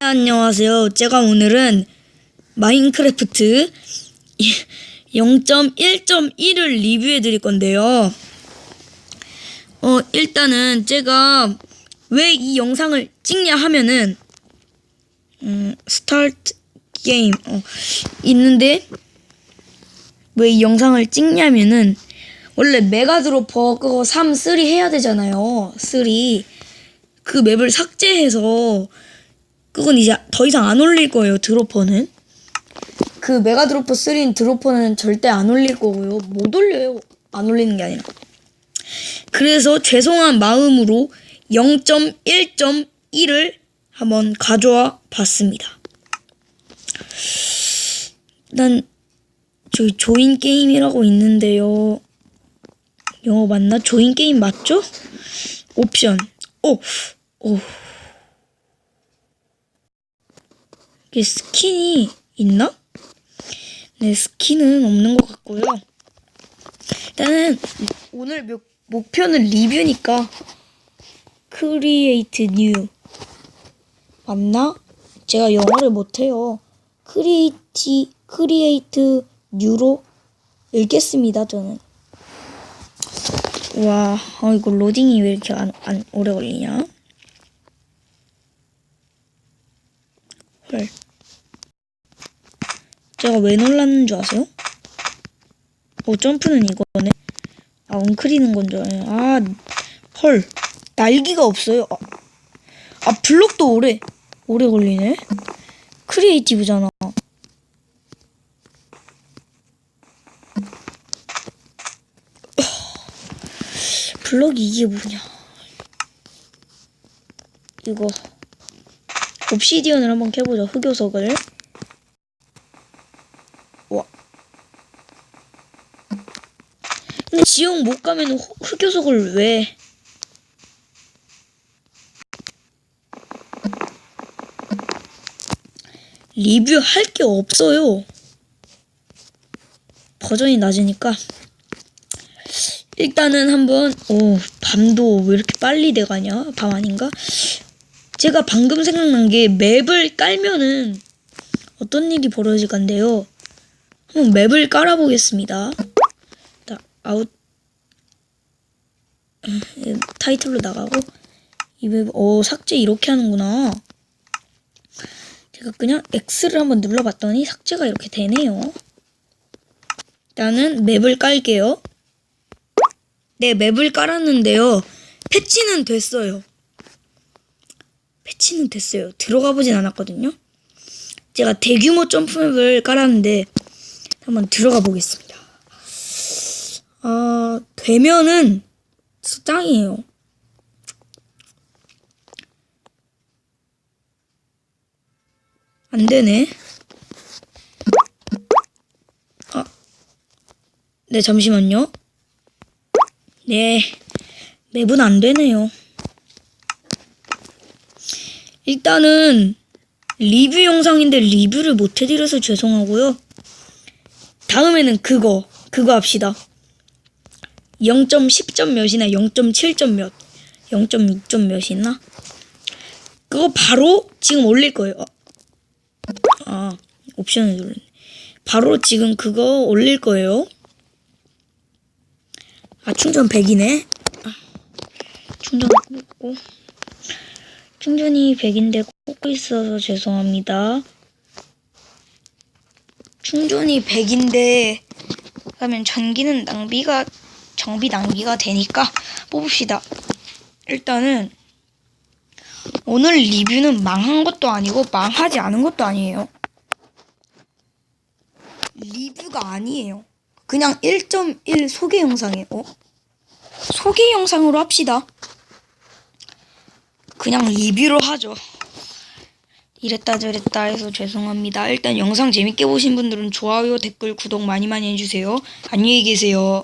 안녕하세요. 제가 오늘은 마인크래프트 0.1.1을 리뷰해 드릴 건데요. 어, 일단은 제가 왜 이 영상을 찍냐 하면은 음, 스타트 게임 어, 있는데 왜 이 영상을 찍냐면은 원래 메가드로퍼 그거 3, 3 해야 되잖아요. 3. 그 맵을 삭제해서 그건 이제 더 이상 안 올릴 거예요. 드로퍼는. 그 메가 드로퍼 3인 드로퍼는 절대 안 올릴 거고요. 못 올려요. 안 올리는 게 아니라. 그래서 죄송한 마음으로 0.1.1을 한번 가져와 봤습니다. 일단 저기 조인 게임이라고 있는데요. 영어 맞나? 조인 게임 맞죠? 옵션. 오, 오. 이게 스킨이 있나? 네, 스킨은 없는 것 같고요. 일단은 오늘 목, 목표는 리뷰니까 크리에이트 뉴 맞나? 제가 영어를 못해요. 크리에이티 크리에이트 뉴로 읽겠습니다. 저는. 와, 아, 이거 로딩이 왜 이렇게 안, 안 오래 걸리냐? 헐. 제가 왜 놀랐는 줄 아세요? 어, 점프는 이거네. 아, 엉클리는 건 줄 알아요. 아, 헐. 날개가 없어요. 아, 아, 블록도 오래, 오래 걸리네. 크리에이티브잖아. 블럭이 이게 뭐냐. 이거. 옵시디언을 한번 캐보자. 흑요석을. 근데 지옥 못 가면 흑요석을 왜? 리뷰할 게 없어요. 버전이 낮으니까. 일단은 한번, 오, 밤도 왜 이렇게 빨리 돼가냐? 밤 아닌가? 제가 방금 생각난 게 맵을 깔면은 어떤 일이 벌어질 건데요. 한번 맵을 깔아보겠습니다. 자, 아웃 음, 타이틀로 나가고 이 맵, 어 삭제 이렇게 하는구나. 제가 그냥 X를 한번 눌러봤더니 삭제가 이렇게 되네요. 일단은 맵을 깔게요. 네, 맵을 깔았는데요. 패치는 됐어요. 패치는 됐어요. 들어가 보진 않았거든요. 제가 대규모 점프맵을 깔았는데 한번 들어가 보겠습니다. 아, 되면은 짱이에요. 안 되네. 아, 네, 잠시만요. 네, 맵은 안 되네요. 일단은 리뷰 영상인데 리뷰를 못 해드려서 죄송하고요. 다음에는 그거, 그거 합시다. 0.10점 몇이나 0.7점 몇, 0.6점 몇이나? 그거 바로 지금 올릴 거예요. 어. 아, 옵션을 눌렀네. 바로 지금 그거 올릴 거예요. 아, 충전 100이네. 아, 충전 꽂고. 충전이 100인데 꽂고 있어서 죄송합니다. 충전이 100인데 하면 전기는 낭비가 정비 낭비가 되니까 뽑읍시다. 일단은 오늘 리뷰는 망한 것도 아니고 망하지 않은 것도 아니에요. 리뷰가 아니에요. 그냥 1.1 소개 영상이에요. 어? 소개 영상으로 합시다. 그냥 리뷰로 하죠. 이랬다 저랬다 해서 죄송합니다. 일단 영상 재밌게 보신 분들은 좋아요, 댓글, 구독 많이 많이 해주세요. 안녕히 계세요.